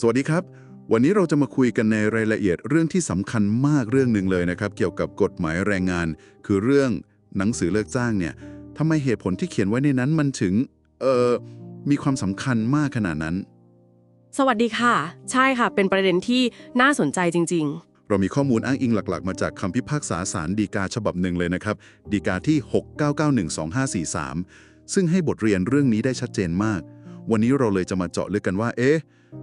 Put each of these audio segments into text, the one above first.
สวัสดีครับ วันนี้เราจะมาคุยกันในรายละเอียดเรื่องที่สำคัญมากเรื่องหนึ่งเลยนะครับ เกี่ยวกับกฎหมายแรงงาน คือเรื่องหนังสือเลิกจ้างเนี่ยทำไมเหตุผลที่เขียนไว้ในนั้นมันถึง เอ่อ มีความสำคัญมากขนาดนั้น สวัสดีค่ะ ใช่ค่ะ เป็นประเด็นที่น่าสนใจจริงเรามีข้อมูลอ้างอิงหลักๆ มาจากคำพิพากษาศาลฎีกาฉบับหนึ่งเลยนะครับฎีกาที่ 69912543ซึ่งให้บทเรียนเรื่องนี้ได้ชัดเจนมาก วันนี้เราเลยจะมาเจาะลึกกันว่า เอ๊ะ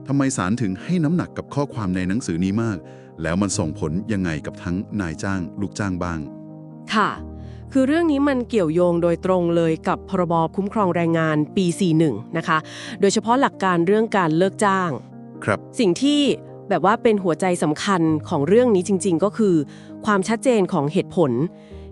ทำไมศาลถึงให้น้ำหนักกับข้อความในหนังสือนี้มาก แล้วมันส่งผลยังไงกับทั้งนายจ้าง ลูกจ้างบ้างๆค่ะ คือเรื่องนี้มันเกี่ยวโยงโดยตรงเลยกับพรบคุ้มครองแรงงานปี 41 นะคะ โดยเฉพาะหลักการเรื่องการเลิกจ้าง ครับ สิ่งที่แบบว่าเป็นหัวใจสำคัญของเรื่องนี้จริง ๆ ก็คือ ความชัดเจนของเหตุผล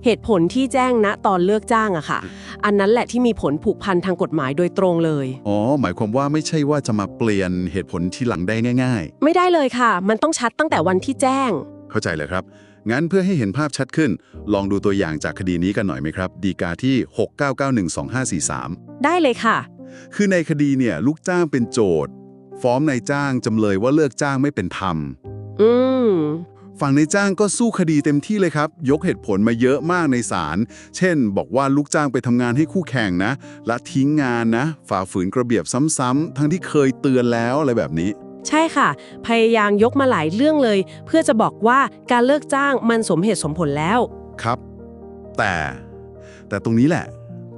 เหตุผลที่แจ้งณตอนเลิกจ้างอะค่ะ อันนั้นแหละที่มีผลผูกพันทางกฎหมายโดยตรงเลย อ๋อ หมายความว่าไม่ใช่ว่าจะมาเปลี่ยนเหตุผลที่หลังได้ง่าย ไม่ได้เลยค่ะ มันต้องชัดตั้งแต่วันที่แจ้ง ๆ เข้าใจเลยครับ งั้นเพื่อให้เห็นภาพชัดขึ้น ลองดูตัวอย่างจากคดีนี้กันหน่อยไหมครับฎีกาที่ 69912543 ได้เลยค่ะ คือในคดีเนี่ยลูกจ้างเป็นโจทย์ ฟ้องนายจ้างจำเลยว่าเลิกจ้างไม่เป็นธรรม อืม ฝั่งนายจ้างก็สู้คดีเต็มที่เลยครับ ยกเหตุผลมาเยอะมากในศาล เช่น บอกว่าลูกจ้างไปทำงานให้คู่แข่งนะ และทิ้งงานนะ ฝ่าฝืนกระเบียบซ้ำๆ ทั้งที่เคยเตือนแล้วอะไรแบบนี้ ใช่ค่ะ พยายามยกมาหลายเรื่องเลย เพื่อจะบอกว่าการเลิกจ้างมันสมเหตุสมผลแล้ว ครับ แต่ แต่ตรงนี้แหละ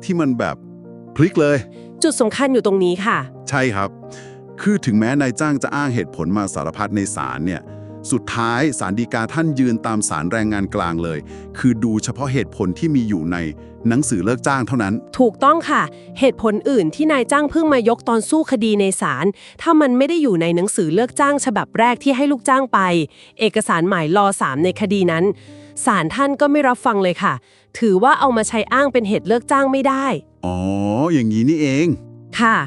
ที่มันแบบพลิกเลย จุดสำคัญอยู่ตรงนี้ค่ะ ใช่ครับ คือถึงแม้นายจ้างจะอ้างเหตุผลมาสารพัดในศาลเนี่ย สุดท้ายศาลฎีกาท่านยืนตามศาลแรงงานกลางเลย คือดูเฉพาะเหตุผลที่มีอยู่ในหนังสือเลิกจ้างเท่านั้น ถูกต้องค่ะ เหตุผลอื่นที่นายจ้างเพิ่งมายกตอนสู้คดีในศาลถ้ามันไม่ได้อยู่ในหนังสือเลิกจ้างฉบับแรกที่ให้ลูกจ้างไป เอกสารหมายรอสามในคดีนั้นศาลท่านก็ไม่รับฟังเลยค่ะ ถือว่าเอามาใช้อ้างเป็นเหตุเลิกจ้างไม่ได้ อ๋อ อย่างนี้นี่เอง ค่ะ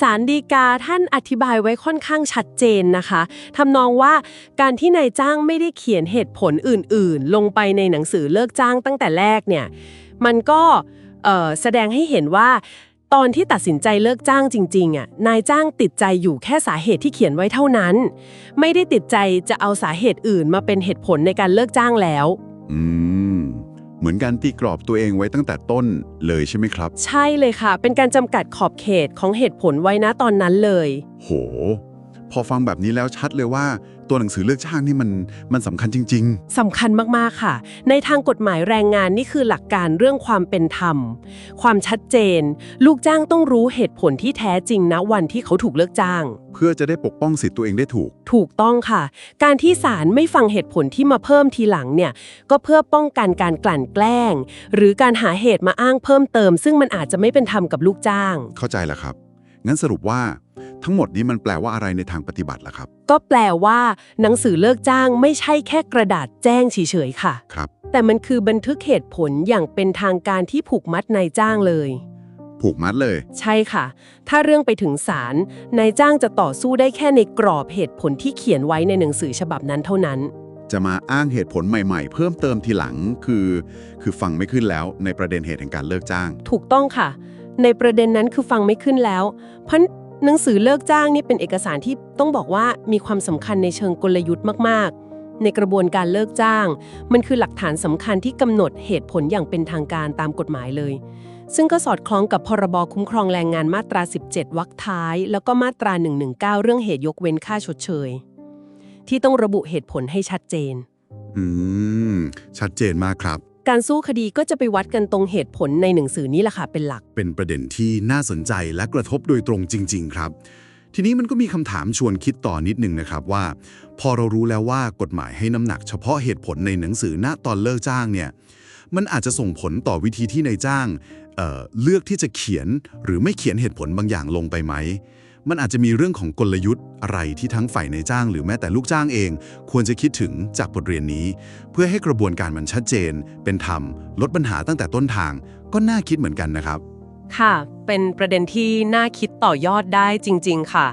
สารดีกาท่านอธิบายไว้ค่อนข้างชัดเจนนะคะทำนองว่าการที่นายจ้างไม่ได้เขียนเหตุผลอื่นๆ ลงไปในหนังสือเลิกจ้างตั้งแต่แรกเนี่ย มันก็แสดงให้เห็นว่า ตอนที่ตัดสินใจเลิกจ้างจริงๆอะนายจ้างติดใจอยู่แค่สาเหตุที่เขียนไว้เท่านั้น ไม่ได้ติดใจจะเอาสาเหตุอื่นมาเป็นเหตุผลในการเลิกจ้างแล้ว อืม เหมือนการตีกรอบตัวเองไว้ตั้งแต่ต้นเลยใช่ไหมครับ ใช่เลยค่ะ เป็นการจำกัดขอบเขตของเหตุผลไว้นะตอนนั้นเลย โห พอฟังแบบนี้แล้วชัดเลยว่า ตัวหนังสือเลิกจ้างนี่มันมันสำคัญจริง สำคัญมาก ๆ ค่ะ ในทางกฎหมายแรงงานนี่คือหลักการเรื่องความเป็นธรรม ความชัดเจน ลูกจ้างต้องรู้เหตุผลที่แท้จริงนะวันที่เขาถูกเลิกจ้าง ๆ เพื่อจะได้ปกป้องสิทธิ์ตัวเองได้ถูก ถูกต้องค่ะ การที่ศาลไม่ฟังเหตุผลที่มาเพิ่มทีหลังเนี่ย ก็เพื่อป้องกันการกลั่นแกล้ง หรือการหาเหตุมาอ้างเพิ่มเติม ซึ่งมันอาจจะไม่เป็นธรรมกับลูกจ้าง เข้าใจแล้วครับ งั้นสรุปว่า ทั้งหมดนี้มันแปลว่าอะไรในทางปฏิบัติล่ะครับ ก็แปลว่า หนังสือเลิกจ้างไม่ใช่แค่กระดาษแจ้งเฉยๆค่ะ ครับ แต่มันคือบันทึกเหตุผลอย่างเป็นทางการที่ผูกมัดนายจ้างเลย ผูกมัดเลย ใช่ค่ะ ถ้าเรื่องไปถึงศาลนายจ้างจะต่อสู้ได้แค่ในกรอบเหตุผลที่เขียนไว้ในหนังสือฉบับนั้นเท่านั้น จะมาอ้างเหตุผลใหม่ๆ เพิ่มเติมทีหลังคือ คือฟังไม่ขึ้นแล้วในประเด็นเหตุแห่งการเลิกจ้าง ถูกต้องค่ะ ในประเด็นนั้นคือฟังไม่ขึ้นแล้ว เพราะ หนังสือเลิกจ้างนี่เป็นเอกสารที่ต้องบอกว่ามีความสำคัญในเชิงกลยุทธ์มาก ๆ ในกระบวนการเลิกจ้าง มันคือหลักฐานสำคัญที่กำหนดเหตุผลอย่างเป็นทางการตามกฎหมายเลย ซึ่งก็สอดคล้องกับพรบคุ้มครองแรงงานมาตรา 17 วรรคท้าย แล้วก็มาตรา 119 เรื่องเหตุยกเว้นค่าชดเชย ที่ต้องระบุเหตุผลให้ชัดเจน อืม ชัดเจนมากครับ การสู้คดีก็จะไปวัดกันตรงเหตุผลในหนังสือนี้แหละค่ะเป็นหลัก เป็นประเด็นที่น่าสนใจและกระทบโดยตรงจริง ๆ ครับ ทีนี้มันก็มีคำถามชวนคิดต่อนิดนึงนะครับว่า พอเรารู้แล้วว่ากฎหมายให้น้ำหนักเฉพาะเหตุผลในหนังสือณตอนเลิกจ้างเนี่ยมันอาจจะส่งผลต่อวิธีที่นายจ้างเเลือกที่จะเขียนหรือไม่เขียนเหตุผลบางอย่างลงไปไหม มันอาจจะมีเรื่องของกลยุทธ์อะไรที่ทั้งฝ่ายในจ้างหรือแม้แต่ลูกจ้างเอง ควรจะคิดถึงจากบทเรียนนี้ เพื่อให้กระบวนการมันชัดเจน เป็นธรรม ลดปัญหาตั้งแต่ต้นทาง ก็น่าคิดเหมือนกันนะครับ ค่ะ เป็นประเด็นที่น่าคิดต่อยอดได้จริง ๆ ค่ะ